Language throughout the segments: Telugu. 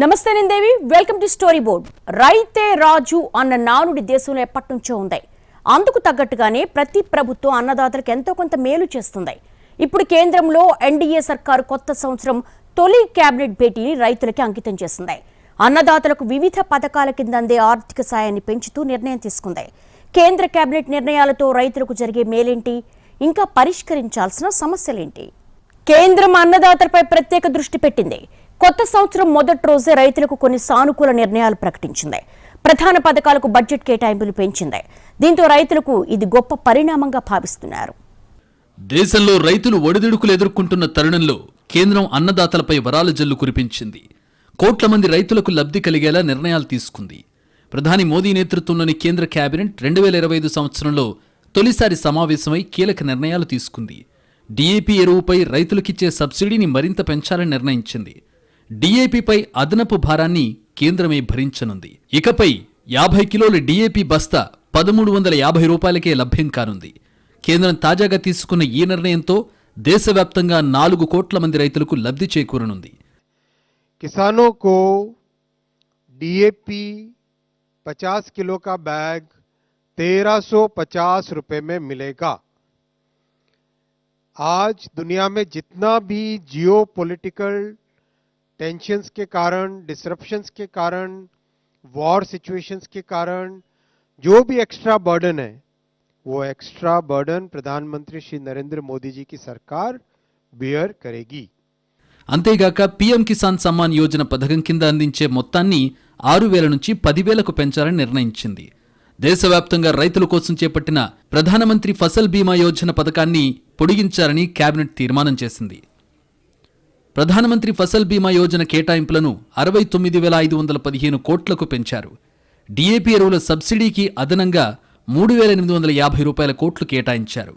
నమస్తే నిందేవి వెల్కమ్ టు స్టోరీ బోర్డ్. రైతే రాజు అన్న నానుడి దేశంలో ఎప్పటి నుంచో ఉంది. అందుకు తగ్గట్టుగానే ప్రతి ప్రభుత్వం అన్నదాతలకు ఎంతో కొంత మేలు చేస్తుంది. ఇప్పుడు కేంద్రంలో ఎన్డీఏ సర్కారు కొత్త సంవత్సరం తొలి కేబినెట్ భేటీని రైతులకి అంకితం చేసింది. అన్నదాతలకు వివిధ పథకాల కింద అందే ఆర్థిక సాయాన్ని పెంచుతూ నిర్ణయం తీసుకుంది. కేంద్ర కేబినెట్ నిర్ణయాలతో రైతులకు జరిగే మేలేంటి? ఇంకా పరిష్కరించాల్సిన సమస్యలేంటి? కేంద్రం అన్నదాతలపై ప్రత్యేక దృష్టి పెట్టింది. కొత్త సంవత్సరం మొదటి రోజే రైతులకు కొన్ని సానుకూల నిర్ణయాలు ప్రకటించింది. ప్రధాన పథకాలకు బడ్జెట్ కేటాయింపులు పెంచింది. దీంతో రైతులకు ఇది గొప్ప పరిణామంగా భావిస్తున్నారు. దేశంలో రైతులు ఒడిదుడుకులు ఎదుర్కొంటున్న తరుణంలో కేంద్రం అన్నదాతలపై వరాల జల్లు కురిపించింది. కోట్ల మంది రైతులకు లబ్ధి కలిగేలా నిర్ణయాలు తీసుకుంది. ప్రధాని మోదీ నేతృత్వంలోని కేంద్ర కేబినెట్ రెండు వేల ఇరవై ఐదు సంవత్సరంలో తొలిసారి సమావేశమై కీలక నిర్ణయాలు తీసుకుంది. డీఏపీ ఎరువుపై రైతులకిచ్చే సబ్సిడీని మరింత పెంచాలని నిర్ణయించింది. డీఏపీపై అదనపు భారాన్ని కేంద్రమే భరించనుంది ఇకపై యాభై కిలోల డీఏపీ బస్తా పదమూడు వందల యాభై రూపాయలకే లభ్యం కానుంది కేంద్రం తాజాగా తీసుకున్న ఈ నిర్ణయంతో దేశవ్యాప్తంగా నాలుగు కోట్ల మంది రైతులకు లబ్ధి చేకూరనుంది किसानों को डीएपी 50 किलो का बैग 1350 रुपए में मिलेगा आज दुनिया में जितना भी जियो पॉलिटिकल टेंशंस के कारण डिसरप्शंस के कारण वॉर सिचुएशंस के कारण जो भी एक्स्ट्रा बर्डन है वो एक्स्ट्रा बर्डन प्रधानमंत्री श्री नरेंद्र मोदी जी की सरकार बियर करेगी అంతేగాక పీఎం కిసాన్ సమ్మాన్ యోజన పథకం కింద అందించే మొత్తాన్ని ఆరు వేల నుంచి పదివేలకు పెంచాలని నిర్ణయించింది దేశవ్యాప్తంగా రైతుల కోసం చేపట్టిన ప్రధానమంత్రి ఫసల్ బీమా యోజన పథకాన్ని పొడిగించాలని కేబినెట్ తీర్మానం చేసింది ప్రధానమంత్రి ఫసల్ బీమా యోజన కేటాయింపులను అరవై తొమ్మిది వేల ఐదు వందల పదిహేను కోట్లకు పెంచారు. డీఏపీ ఎరువుల సబ్సిడీకి అదనంగా మూడు వేల ఎనిమిది వందల యాభై రూపాయల కోట్లు కేటాయించారు.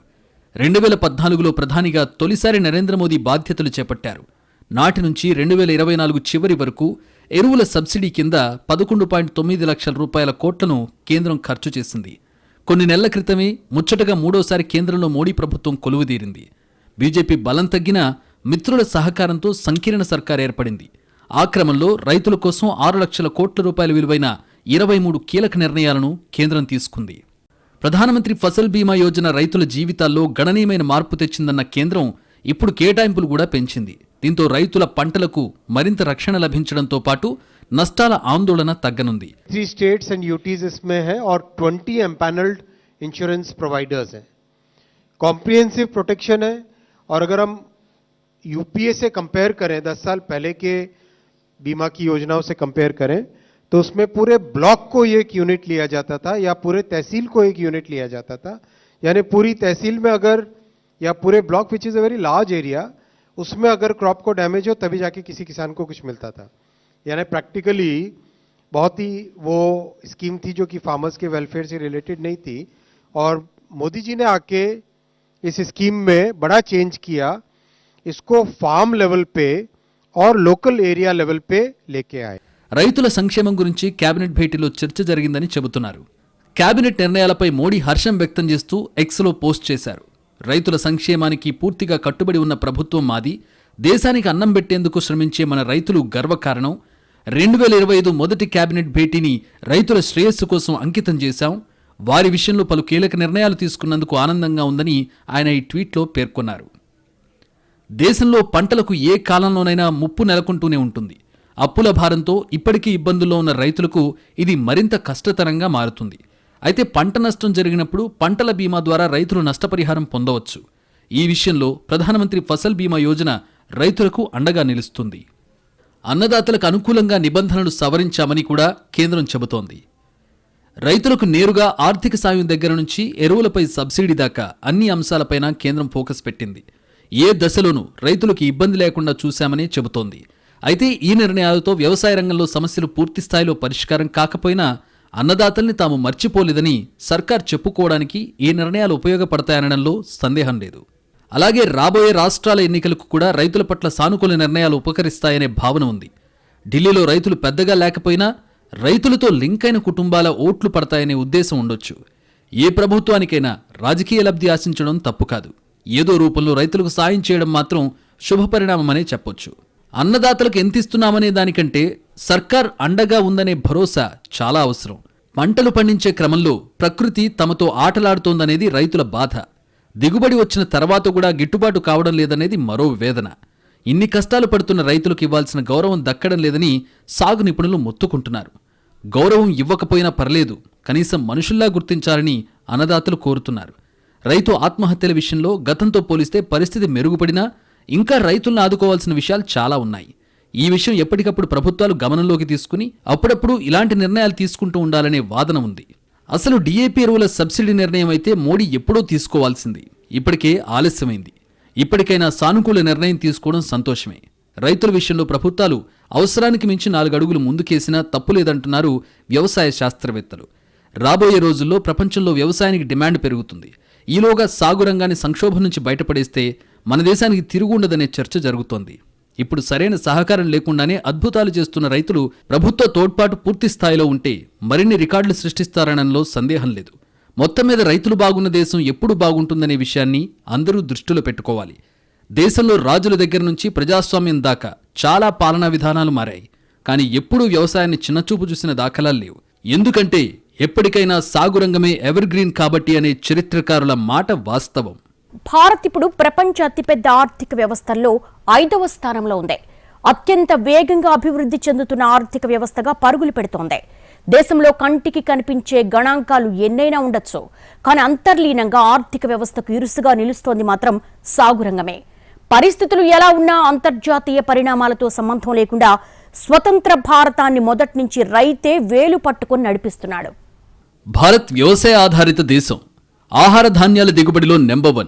రెండు వేల పద్నాలుగులో ప్రధానిగా తొలిసారి నరేంద్ర మోదీ బాధ్యతలు చేపట్టారు. నాటి నుంచి రెండు వేల ఇరవై నాలుగు చివరి వరకు ఎరువుల సబ్సిడీ కింద పదకొండు పాయింట్ తొమ్మిది లక్షల రూపాయల కోట్లను కేంద్రం ఖర్చు చేసింది. కొన్ని నెలల క్రితమే ముచ్చటగా మూడోసారి కేంద్రంలో మోడీ ప్రభుత్వం కొలువుదీరింది. బీజేపీ బలం తగ్గినా మిత్రుల సహకారంతో సంకీర్ణ సర్కార్ ఏర్పడింది ఆ క్రమంలో రైతుల కోసం ఆరు లక్షల కోట్ల రూపాయల విలువైన ఇరవై మూడు కీలక నిర్ణయాలను కేంద్రం తీసుకుంది ప్రధానమంత్రి ఫసల్ బీమా యోజన రైతుల జీవితాల్లో గణనీయమైన మార్పు తెచ్చిందన్న కేంద్రం ఇప్పుడు కేటాయింపులు కూడా పెంచింది దీంతో రైతుల పంటలకు మరింత రక్షణ లభించడంతో పాటు నష్టాల ఆందోళన తగ్గనుంది थ्री स्टेट्स एंड यूटीज इसमें है और 20 एम्पैनल्ड इंश्योरेंस प्रोवाइडर्स हैं कॉम्प्रिहेंसिव प्रोटेक्शन है और अगर हम यूपीए से कंपेयर करें 10 साल पहले के बीमा की योजनाओं से कंपेयर करें तो उसमें पूरे ब्लॉक को एक यूनिट लिया जाता था, या पूरे तहसील को एक यूनिट लिया जाता था। यानी पूरी तहसील में अगर, या पूरे block which is a very large area उसमें अगर क्रॉप को डैमेज हो, तभी जाके किसी किसान को कुछ मिलता था। यानी प्रैक्टिकली बहुत ही वो स्कीम थी जो कि फार्मर्स के वेलफेयर से रिलेटेड नहीं थी, और मोदी जी ने आके इस स्कीम में बड़ा चेंज किया इसको फार्म लेवल पे और लोकल एरिया लेवल पे लेके आए రైతుల సంక్షేమం గురించి కేబినెట్ భేటీలో చర్చ జరిగిందని చెబుతున్నారు కేబినెట్ నిర్ణయాలపై మోడీ హర్షం వ్యక్తం చేస్తూ ఎక్స్లో పోస్ట్ చేశారు రైతుల సంక్షేమానికి పూర్తిగా కట్టుబడి ఉన్న ప్రభుత్వం మాది దేశానికి అన్నం పెట్టేందుకు శ్రమించే మన రైతులు గర్వకారణం రెండు వేల ఇరవై ఐదు మొదటి కేబినెట్ భేటీని రైతుల శ్రేయస్సు కోసం అంకితం చేశాం వారి విషయంలో పలు కీలక నిర్ణయాలు తీసుకున్నందుకు ఆనందంగా ఉందని ఆయన ఈ ట్వీట్లో పేర్కొన్నారు దేశంలో పంటలకు ఏ కాలంలోనైనా ముప్పు నెలకొంటూనే ఉంటుంది. అప్పుల భారంతో ఇప్పటికీ ఇబ్బందుల్లో ఉన్న రైతులకు ఇది మరింత కష్టతరంగా మారుతుంది. అయితే పంట నష్టం జరిగినప్పుడు పంటల బీమా ద్వారా రైతులు నష్టపరిహారం పొందవచ్చు. ఈ విషయంలో ప్రధానమంత్రి ఫసల్ బీమా యోజన రైతులకు అండగా నిలుస్తుంది. అన్నదాతలకు అనుకూలంగా నిబంధనలు సవరించామని కూడా కేంద్రం చెబుతోంది. రైతులకు నేరుగా ఆర్థిక సాయం దగ్గర నుంచి ఎరువులపై సబ్సిడీ దాకా అన్ని అంశాలపైన కేంద్రం ఫోకస్ పెట్టింది. ఏ దశలోనూ రైతులకు ఇబ్బంది లేకుండా చూశామని చెబుతోంది. అయితే ఈ నిర్ణయాలతో వ్యవసాయ రంగంలో సమస్యలు పూర్తి స్థాయిలో పరిష్కారం కాకపోయినా అన్నదాతల్ని తాము మర్చిపోలేదని సర్కార్ చెప్పుకోవడానికి ఈ నిర్ణయాలు ఉపయోగపడతాయనడంలో సందేహం లేదు. అలాగే రాబోయే రాష్ట్రాల ఎన్నికలకు కూడా రైతుల పట్ల సానుకూల నిర్ణయాలు ఉపకరిస్తాయనే భావన ఉంది. ఢిల్లీలో రైతులు పెద్దగా లేకపోయినా రైతులతో లింక్ అయిన కుటుంబాల ఓట్లు పడతాయనే ఉద్దేశం ఉండొచ్చు. ఏ ప్రభుత్వానికైనా రాజకీయ లబ్ధి ఆశించడం తప్పు కాదు. ఏదో రూపంలో రైతులకు సాయం చేయడం మాత్రం శుభపరిణామమనే చెప్పొచ్చు. అన్నదాతలకు ఎంత ఇస్తున్నామనే దానికంటే సర్కార్ అండగా ఉందనే భరోసా చాలా అవసరం. పంటలు పండించే క్రమంలో ప్రకృతి తమతో ఆటలాడుతోందనేది రైతుల బాధ. దిగుబడి వచ్చిన తర్వాత కూడా గిట్టుబాటు కావడం లేదనేది మరో వేదన. ఇన్ని కష్టాలు పడుతున్న రైతులకు ఇవ్వాల్సిన గౌరవం దక్కడం లేదని సాగు నిపుణులు మొత్తుకుంటున్నారు. గౌరవం ఇవ్వకపోయినా పర్లేదు కనీసం మనుషుల్లా గుర్తించాలని అన్నదాతలు కోరుతున్నారు. రైతు ఆత్మహత్యల విషయంలో గతంతో పోలిస్తే పరిస్థితి మెరుగుపడినా ఇంకా రైతులను ఆదుకోవాల్సిన విషయాలు చాలా ఉన్నాయి. ఈ విషయం ఎప్పటికప్పుడు ప్రభుత్వాలు గమనంలోకి తీసుకుని అప్పుడప్పుడు ఇలాంటి నిర్ణయాలు తీసుకుంటూ ఉండాలనే వాదన ఉంది. అసలు డీఏపీ ఎరువుల సబ్సిడీ నిర్ణయం అయితే మోడీ ఎప్పుడో తీసుకోవాల్సింది. ఇప్పటికే ఆలస్యమైంది. ఇప్పటికైనా సానుకూల నిర్ణయం తీసుకోవడం సంతోషమే. రైతుల విషయంలో ప్రభుత్వాలు అవసరానికి మించి నాలుగు అడుగులు ముందుకేసినా తప్పులేదంటున్నారు వ్యవసాయ శాస్త్రవేత్తలు. రాబోయే రోజుల్లో ప్రపంచంలో వ్యవసాయానికి డిమాండ్ పెరుగుతుంది. ఈలోగా సాగు రంగాన్ని సంక్షోభం నుంచి బయటపడేస్తే మన దేశానికి తిరుగుండదనే చర్చ జరుగుతోంది. ఇప్పుడు సరైన సహకారం లేకుండానే అద్భుతాలు చేస్తున్న రైతులు ప్రభుత్వ తోడ్పాటు పూర్తి స్థాయిలో ఉంటే మరిన్ని రికార్డులు సృష్టిస్తారనడంలో సందేహం లేదు. మొత్తం మీద రైతులు బాగున్న దేశం ఎప్పుడు బాగుంటుందనే విషయాన్ని అందరూ దృష్టిలో పెట్టుకోవాలి. దేశంలో రాజుల దగ్గర నుంచి ప్రజాస్వామ్యం దాకా చాలా పాలనా విధానాలు మారాయి. కానీ ఎప్పుడూ వ్యవసాయాన్ని చిన్నచూపు చూసిన దాఖలాలు లేవు. ఎందుకంటే ఎప్పటికైనా సాగు రంగమే ఎవర్ గ్రీన్ కాబట్టి అనే చరిత్రకారుల మాట వాస్తవం. భారత్ ఇప్పుడు ప్రపంచ అతిపెద్ద ఆర్థిక వ్యవస్థల్లో ఐదవ స్థానంలో ఉంది. అత్యంత వేగంగా అభివృద్ధి చెందుతున్న ఆర్థిక వ్యవస్థగా పరుగులు పెడుతోంది. దేశంలో కంటికి కనిపించే గణాంకాలు ఎన్నైనా ఉండొచ్చు కానీ అంతర్లీనంగా ఆర్థిక వ్యవస్థకు ఇరుసుగా నిలుస్తోంది మాత్రం సాగు రంగమే పరిస్థితులు ఎలా ఉన్నా అంతర్జాతీయ పరిణామాలతో సంబంధం లేకుండా స్వతంత్ర భారతాన్ని మొదటి నుంచి రైతే వేలు పట్టుకొని నడిపిస్తున్నాడు. భారత్ వ్యవసాయ ఆధారిత దేశం. ఆహార ధాన్యాల దిగుబడిలో నెంబర్ వన్.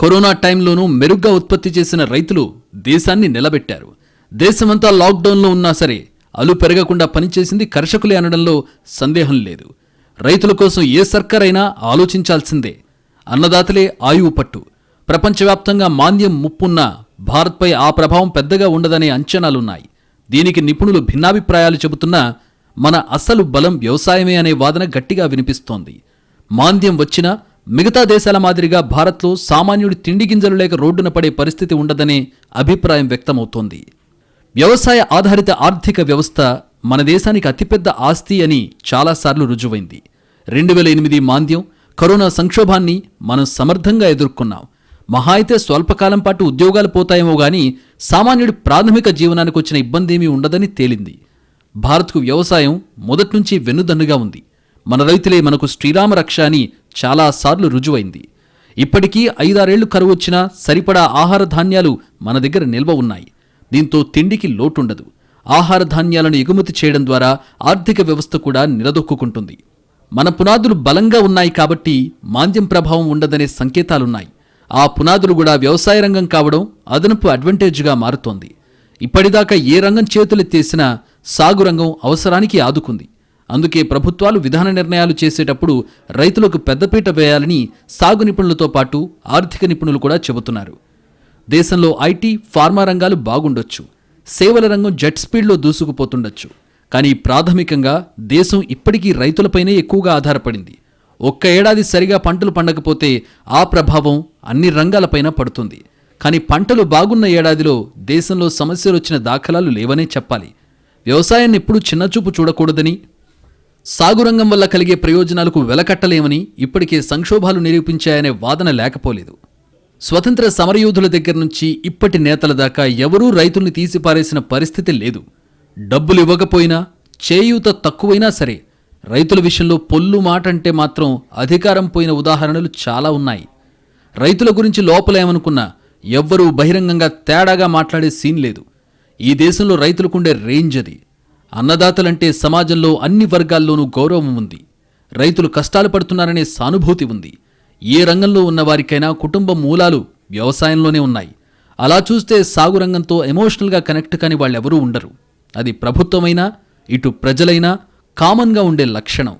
కరోనా టైంలోనూ మెరుగ్గా ఉత్పత్తి చేసిన రైతులు దేశాన్ని నిలబెట్టారు. దేశమంతా లాక్డౌన్లో ఉన్నా సరే అలు పెరగకుండా పనిచేసింది కర్షకులే అనడంలో సందేహం లేదు. రైతుల కోసం ఏ సర్కారైనా ఆలోచించాల్సిందే. అన్నదాతలే ఆయువు పట్టు. ప్రపంచవ్యాప్తంగా మాంద్యం ముప్పున్న భారత్పై ఆ ప్రభావం పెద్దగా ఉండదనే అంచనాలున్నాయి. దీనికి నిపుణులు భిన్నాభిప్రాయాలు చెబుతున్నా మన అసలు బలం వ్యవసాయమే అనే వాదన గట్టిగా వినిపిస్తోంది. మాంద్యం వచ్చినా మిగతా దేశాల మాదిరిగా భారత్లో సామాన్యుడి తిండి గింజలు లేక రోడ్డున పడే పరిస్థితి ఉండదనే అభిప్రాయం వ్యక్తమవుతోంది. వ్యవసాయ ఆధారిత ఆర్థిక వ్యవస్థ మన దేశానికి అతిపెద్ద ఆస్తి అని చాలాసార్లు రుజువైంది. రెండు వేల ఎనిమిది మాంద్యం కరోనా సంక్షోభాన్ని మనం సమర్థంగా ఎదుర్కొన్నాం. మహా అయితే స్వల్పకాలం పాటు ఉద్యోగాలు పోతాయేమో గాని సామాన్యుడి ప్రాథమిక జీవనానికి వచ్చిన ఇబ్బంది ఏమీ ఉండదని తేలింది. భారత్కు వ్యవసాయం మొదట్నుంచి వెన్నుదన్నుగా ఉంది. మన రైతులే మనకు శ్రీరామ రక్ష అని చాలాసార్లు రుజువైంది. ఇప్పటికీ ఐదారేళ్ళు కరువు వచ్చినా సరిపడా ఆహార ధాన్యాలు మన దగ్గర నిల్వ ఉన్నాయి. దీంతో తిండికి లోటుండదు. ఆహార ధాన్యాలను ఎగుమతి చేయడం ద్వారా ఆర్థిక వ్యవస్థ కూడా నిలదొక్కుంటుంది మన పునాదులు బలంగా ఉన్నాయి కాబట్టి మాంద్యం ప్రభావం ఉండదనే సంకేతాలున్నాయి. ఆ పునాదులు కూడా వ్యవసాయ రంగం కావడం అదనపు అడ్వాంటేజ్గా మారుతోంది. ఇప్పటిదాకా ఏ రంగం చేతులెత్తేసినా సాగు రంగం అవసరానికి ఆదుకుంది. అందుకే ప్రభుత్వాలు విధాన నిర్ణయాలు చేసేటప్పుడు రైతులకు పెద్దపీట వేయాలని సాగు నిపుణులతో పాటు ఆర్థిక నిపుణులు కూడా చెబుతున్నారు. దేశంలో ఐటీ ఫార్మా రంగాలు బాగుండొచ్చు. సేవల రంగం జెట్ స్పీడ్లో దూసుకుపోతుండొచ్చు. కానీ ప్రాథమికంగా దేశం ఇప్పటికీ రైతులపైనే ఎక్కువగా ఆధారపడింది. ఒక్క ఏడాది సరిగా పంటలు పండకపోతే ఆ ప్రభావం అన్ని రంగాలపైన పడుతుంది. కానీ పంటలు బాగున్న ఏడాదిలో దేశంలో సమస్యలు వచ్చిన దాఖలాలు లేవనే చెప్పాలి. వ్యవసాయాన్ని ఎప్పుడూ చిన్నచూపు చూడకూడదని సాగు రంగం వల్ల కలిగే ప్రయోజనాలకు వెలకట్టలేమని ఇప్పటికే సంక్షోభాలు నిరూపించాయనే వాదన లేకపోలేదు. స్వతంత్ర సమరయోధుల దగ్గర నుంచి ఇప్పటి నేతల దాకా ఎవరూ రైతుల్ని తీసిపారేసిన పరిస్థితి లేదు. డబ్బులు ఇవ్వకపోయినా చేయూత తక్కువైనా సరే రైతుల విషయంలో పొల్లు మాట అంటే మాత్రం అధికారం పోయిన ఉదాహరణలు చాలా ఉన్నాయి. రైతుల గురించి లోపలేమనుకున్నా ఎవ్వరూ బహిరంగంగా తేడాగా మాట్లాడే సీన్ లేదు. ఈ దేశంలో రైతులకుండే రేంజ్ అది. అన్నదాతలంటే సమాజంలో అన్ని వర్గాల్లోనూ గౌరవం ఉంది. రైతులు కష్టాలు పడుతున్నారనే సానుభూతి ఉంది. ఏ రంగంలో ఉన్నవారికైనా కుటుంబ మూలాలు వ్యవసాయంలోనే ఉన్నాయి. అలా చూస్తే సాగు రంగంతో ఎమోషనల్గా కనెక్ట్ కాని వాళ్ళెవరూ ఉండరు. అది ప్రభుత్వమైనా ఇటు ప్రజలైనా కామన్గా ఉండే లక్షణం.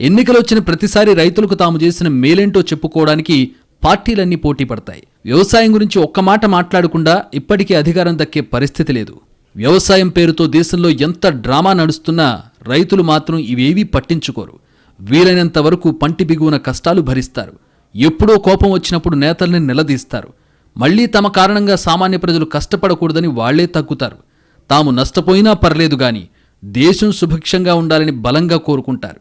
ఎన్నికలు వచ్చిన ప్రతిసారి రైతులకు తాము చేసిన మేలేంటో చెప్పుకోవడానికి పార్టీలన్నీ పోటీ పడతాయి. వ్యవసాయం గురించి ఒక్క మాట మాట్లాడకుండా ఇప్పటికీ అధికారం దక్కే పరిస్థితి లేదు. వ్యవసాయం పేరుతో దేశంలో ఎంత డ్రామా నడుస్తున్నా రైతులు మాత్రం ఇవేవీ పట్టించుకోరు. వీలైనంత వరకు పంటి బిగువన కష్టాలు భరిస్తారు. ఎప్పుడో కోపం వచ్చినప్పుడు నేతల్ని నిలదీస్తారు. మళ్ళీ తమ కారణంగా సామాన్య ప్రజలు కష్టపడకూడదని వాళ్ళే తగ్గుతారు. తాము నష్టపోయినా పర్లేదు గాని దేశం సుభిక్షంగా ఉండాలని బలంగా కోరుకుంటారు.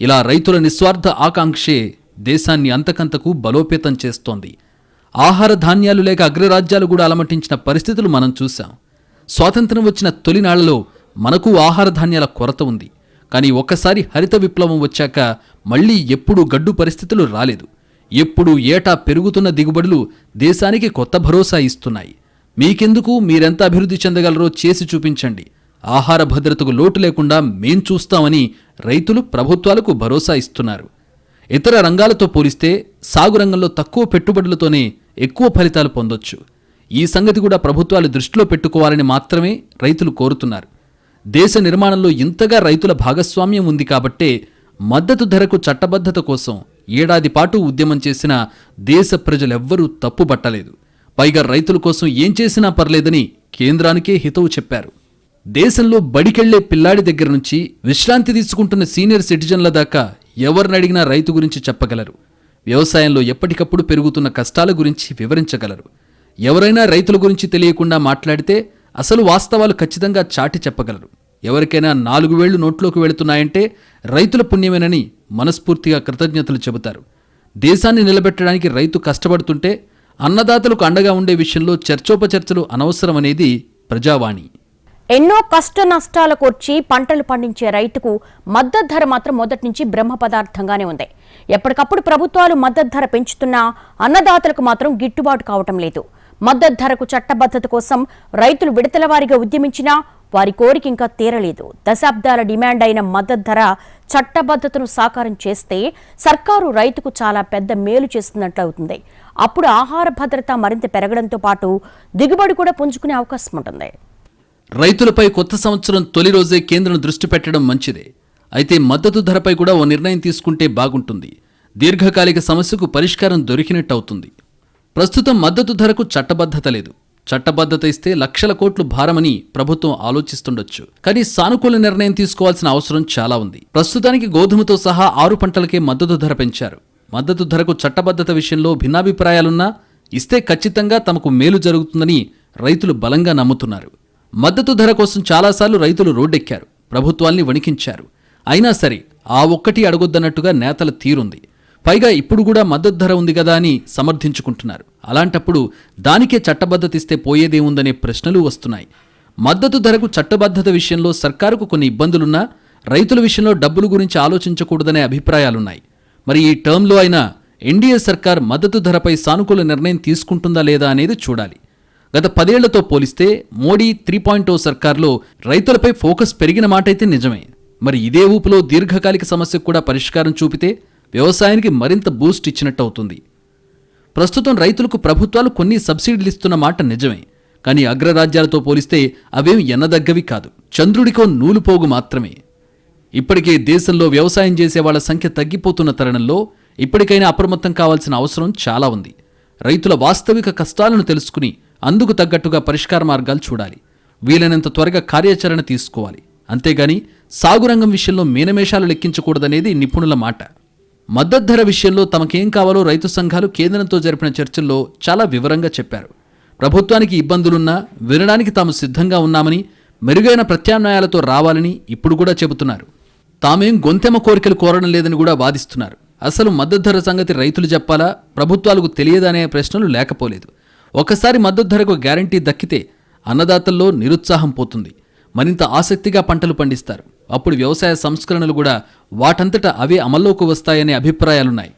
ఇలా రైతుల నిస్వార్థ ఆకాంక్షే దేశాన్ని అంతకంతకు బలోపేతం చేస్తోంది. ఆహార ధాన్యాలు లేక అగ్రరాజ్యాలు కూడా అలమటించిన పరిస్థితులు మనం చూశాం. స్వాతంత్రం వచ్చిన తొలినాళ్ళలో మనకు ఆహార ధాన్యాల కొరత ఉంది. కానీ ఒక్కసారి హరిత విప్లవం వచ్చాక మళ్ళీ ఎప్పుడూ గడ్డు పరిస్థితులు రాలేదు. ఎప్పుడు ఏటా పెరుగుతున్న దిగుబడులు దేశానికి కొత్త భరోసా ఇస్తున్నాయి. మీకెందుకు మీరెంత అభివృద్ధి చెందగలరో చేసి చూపించండి. ఆహార భద్రతకు లోటు లేకుండా మేం చూస్తామని రైతులు ప్రభుత్వాలకు భరోసా ఇస్తున్నారు. ఇతర రంగాలతో పోలిస్తే సాగు రంగంలో తక్కువ పెట్టుబడులతోనే ఎక్కువ ఫలితాలు పొందొచ్చు. ఈ సంగతి కూడా ప్రభుత్వాలు దృష్టిలో పెట్టుకోవాలని మాత్రమే రైతులు కోరుతున్నారు. దేశ నిర్మాణంలో ఇంతగా రైతుల భాగస్వామ్యం ఉంది కాబట్టే మద్దతు ధరకు చట్టబద్ధత కోసం ఏడాది పాటు ఉద్యమం చేసిన దేశ ప్రజలెవ్వరూ తప్పుబట్టలేదు. పైగా రైతుల కోసం ఏం చేసినా పర్లేదని కేంద్రానికే హితవు చెప్పారు. దేశంలో బడికెళ్ళే పిల్లాడి దగ్గర నుంచి విశ్రాంతి తీసుకుంటున్న సీనియర్ సిటిజన్ల దాకా ఎవరినడిగినా రైతు గురించి చెప్పగలరు. వ్యవసాయంలో ఎప్పటికప్పుడు పెరుగుతున్న కష్టాల గురించి వివరించగలరు. ఎవరైనా రైతుల గురించి తెలియకుండా మాట్లాడితే అసలు వాస్తవాలు ఖచ్చితంగా చాటి చెప్పగలరు. ఎవరికైనా నాలుగు వేళ్ళు నోట్లోకి వెళుతున్నాయంటే రైతుల పుణ్యమేనని మనస్ఫూర్తిగా కృతజ్ఞతలు చెబుతారు. దేశాన్ని నిలబెట్టడానికి రైతు కష్టపడుతుంటే అన్నదాతలకు అండగా ఉండే విషయంలో చర్చోపచర్చలు అనవసరమనేది ప్రజావాణి. ఎన్నో కష్ట నష్టాలకు కూర్చి పంటలు పండించే రైతుకు మద్దతు ధర మాత్రం మొదటి నుంచి బ్రహ్మ పదార్థంగానే ఉంది. ఎప్పటికప్పుడు ప్రభుత్వాలు మద్దతు ధర పెంచుతున్నా అన్నదాతలకు మాత్రం గిట్టుబాటు కావటం లేదు. మద్దతు ధరకు చట్టబద్ధత కోసం రైతులు విడతల వారీగా ఉద్యమించినా వారి కోరిక ఇంకా తీరలేదు. దశాబ్దాల డిమాండ్ అయిన మద్దతు ధర చట్టబద్ధతను సాకారం చేస్తే సర్కారు రైతుకు చాలా పెద్ద మేలు చేస్తున్నట్లు అవుతుంది. అప్పుడు ఆహార భద్రత మరింత పెరగడంతో పాటు దిగుబడి కూడా పుంజుకునే అవకాశం ఉంటుంది. రైతులపై కొత్త సంవత్సరం తొలి రోజే కేంద్రం దృష్టి పెట్టడం మంచిదే. అయితే మద్దతు ధరపై కూడా ఓ నిర్ణయం తీసుకుంటే బాగుంటుంది. దీర్ఘకాలిక సమస్యకు పరిష్కారం దొరికినట్టు అవుతుంది ప్రస్తుతం మద్దతు ధరకు చట్టబద్ధత లేదు. చట్టబద్ధత ఇస్తే లక్షల కోట్లు భారమని ప్రభుత్వం ఆలోచిస్తుండొచ్చు. కానీ సానుకూల నిర్ణయం తీసుకోవాల్సిన అవసరం చాలా ఉంది. ప్రస్తుతానికి గోధుమతో సహా ఆరు పంటలకే మద్దతు ధర పెంచారు. మద్దతు ధరకు చట్టబద్ధత విషయంలో భిన్నాభిప్రాయాలున్నా ఇస్తే ఖచ్చితంగా తమకు మేలు జరుగుతుందని రైతులు బలంగా నమ్ముతున్నారు. మద్దతు ధర కోసం చాలాసార్లు రైతులు రోడ్డెక్కారు ప్రభుత్వాల్ని వణికించారు. అయినా సరే ఆ ఒక్కటి అడగొద్దన్నట్టుగా నేతల తీరుంది. పైగా ఇప్పుడు కూడా మద్దతు ధర ఉంది కదా అని సమర్థించుకుంటున్నారు. అలాంటప్పుడు దానికే చట్టబద్ధత ఇస్తే పోయేదేముందనే ప్రశ్నలు వస్తున్నాయి. మద్దతు ధరకు చట్టబద్ధత విషయంలో సర్కారుకు కొన్ని ఇబ్బందులున్నా రైతుల విషయంలో డబ్బుల గురించి ఆలోచించకూడదనే అభిప్రాయాలున్నాయి. మరి ఈ టర్మ్లో అయినా ఎన్డీఏ సర్కార్ మద్దతు ధరపై సానుకూల నిర్ణయం తీసుకుంటుందా లేదా అనేది చూడాలి. గత పదేళ్ళతో పోలిస్తే మోడీ త్రీ పాయింట్ ఓ సర్కార్లో రైతులపై ఫోకస్ పెరిగిన మాట అయితే నిజమే. మరి ఇదే ఊపులో దీర్ఘకాలిక సమస్యకు కూడా పరిష్కారం చూపితే వ్యవసాయానికి మరింత బూస్ట్ ఇచ్చినట్టు అవుతుంది ప్రస్తుతం రైతులకు ప్రభుత్వాలు కొన్ని సబ్సిడీలు ఇస్తున్న మాట నిజమే. కానీ అగ్రరాజ్యాలతో పోలిస్తే అవేం ఎన్నదగ్గవి కాదు. చంద్రుడికో నూలుపోగు మాత్రమే. ఇప్పటికే దేశంలో వ్యవసాయం చేసే వాళ్ళ సంఖ్య తగ్గిపోతున్న తరుణంలో ఇప్పటికైనా అప్రమత్తం కావాల్సిన అవసరం చాలా ఉంది. రైతుల వాస్తవిక కష్టాలను తెలుసుకుని అందుకు తగ్గట్టుగా పరిష్కార మార్గాలు చూడాలి. వీలైనంత త్వరగా కార్యాచరణ తీసుకోవాలి. అంతేగాని సాగురంగం విషయంలో మీనమేషాలు లెక్కించకూడదనేది నిపుణుల మాట. మద్దతు ధర విషయంలో తమకేం కావాలో రైతు సంఘాలు కేంద్రంతో జరిపిన చర్చల్లో చాలా వివరంగా చెప్పారు. ప్రభుత్వానికి ఇబ్బందులున్నా వినడానికి తాము సిద్ధంగా ఉన్నామని మెరుగైన ప్రత్యామ్నాయాలతో రావాలని ఇప్పుడు కూడా చెబుతున్నారు. తామేం గొంతెమ కోరికలు కోరడం లేదని కూడా వాదిస్తున్నారు. అసలు మద్దతు ధర సంగతి రైతులు చెప్పాలా? ప్రభుత్వాలకు తెలియదనే ప్రశ్నలు లేకపోలేదు. ఒకసారి మద్దతు ధరకు గ్యారంటీ దక్కితే అన్నదాతల్లో నిరుత్సాహం పోతుంది. మరింత ఆసక్తిగా పంటలు పండిస్తారు. అప్పుడు వ్యవసాయ సంస్కరణలు కూడా వాటంతట అవే అమల్లోకి వస్తాయనే అభిప్రాయాలున్నాయి.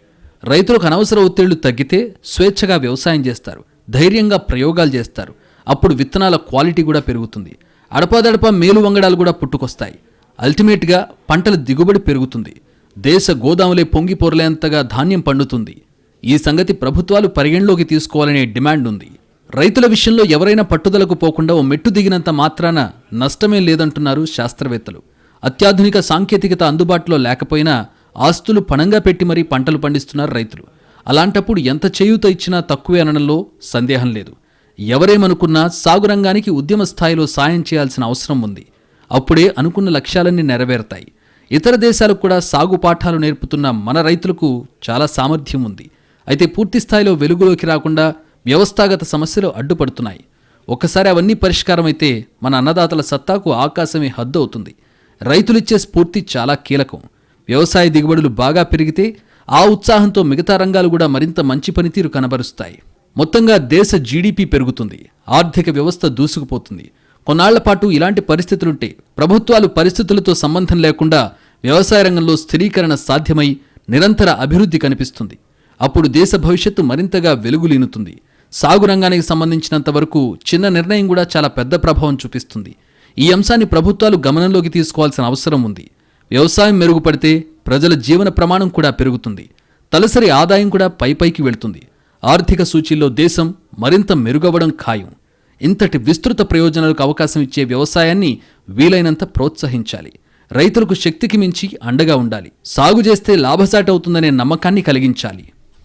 రైతులకు అనవసర ఒత్తిళ్ళు తగ్గితే స్వేచ్ఛగా వ్యవసాయం చేస్తారు. ధైర్యంగా ప్రయోగాలు చేస్తారు. అప్పుడు విత్తనాల క్వాలిటీ కూడా పెరుగుతుంది. అడపాదడపా మేలు వంగడాలు కూడా పుట్టుకొస్తాయి. అల్టిమేట్గా పంటల దిగుబడి పెరుగుతుంది. దేశ గోదాములే పొంగి పొరలేంతగా ధాన్యం పండుతుంది. ఈ సంగతి ప్రభుత్వాలు పరిగణలోకి తీసుకోవాలనే డిమాండ్ ఉంది. రైతుల విషయంలో ఎవరైనా పట్టుదలకు పోకుండా ఓ మెట్టు దిగినంత మాత్రాన నష్టమే లేదంటున్నారు శాస్త్రవేత్తలు. అత్యాధునిక సాంకేతికత అందుబాటులో లేకపోయినా ఆస్తులు పణంగా పెట్టి మరీ పంటలు పండిస్తున్నారు రైతులు. అలాంటప్పుడు ఎంత చేయూత ఇచ్చినా తక్కువే అనడంలో సందేహం లేదు. ఎవరేమనుకున్నా సాగు రంగానికి ఉద్యమ స్థాయిలో సాయం చేయాల్సిన అవసరం ఉంది. అప్పుడే అనుకున్న లక్ష్యాలన్నీ నెరవేరుతాయి. ఇతర దేశాలకు కూడా సాగు పాఠాలు నేర్పుతున్న మన రైతులకు చాలా సామర్థ్యం ఉంది. అయితే పూర్తిస్థాయిలో వెలుగులోకి రాకుండా వ్యవస్థాగత సమస్యలు అడ్డుపడుతున్నాయి. ఒక్కసారి అవన్నీ పరిష్కారమైతే మన అన్నదాతల సత్తాకు ఆకాశమే హద్దు అవుతుంది. రైతులిచ్చే స్ఫూర్తి చాలా కీలకం. వ్యవసాయ దిగుబడులు బాగా పెరిగితే ఆ ఉత్సాహంతో మిగతా రంగాలు కూడా మరింత మంచి పనితీరు కనబరుస్తాయి. మొత్తంగా దేశ జీడిపి పెరుగుతుంది. ఆర్థిక వ్యవస్థ దూసుకుపోతుంది. కొన్నాళ్ళ పాటు ఇలాంటి పరిస్థితులుంటే ప్రభుత్వాలు పరిస్థితులతో సంబంధం లేకుండా వ్యవసాయ రంగంలో స్థిరీకరణ సాధ్యమై నిరంతర అభివృద్ధి కనిపిస్తుంది. అప్పుడు దేశ భవిష్యత్తు మరింతగా వెలుగులీనుతుంది. సాగు రంగానికి సంబంధించినంత వరకు చిన్న నిర్ణయం కూడా చాలా పెద్ద ప్రభావం చూపిస్తుంది. ఈ అంశాన్ని ప్రభుత్వాలు గమనంలోకి తీసుకోవాల్సిన అవసరం ఉంది. వ్యవసాయం మెరుగుపడితే ప్రజల జీవన ప్రమాణం కూడా పెరుగుతుంది. తలసరి ఆదాయం కూడా పైపైకి వెళుతుంది. ఆర్థిక సూచీల్లో దేశం మరింత మెరుగవడం ఖాయం. ఇంతటి విస్తృత ప్రయోజనాలకు అవకాశం ఇచ్చే వ్యవసాయాన్ని వీలైనంత ప్రోత్సహించాలి. రైతులకు శక్తికి మించి అండగా ఉండాలి. సాగు చేస్తే లాభసాటి అవుతుందనే నమ్మకాన్ని కలిగించాలి.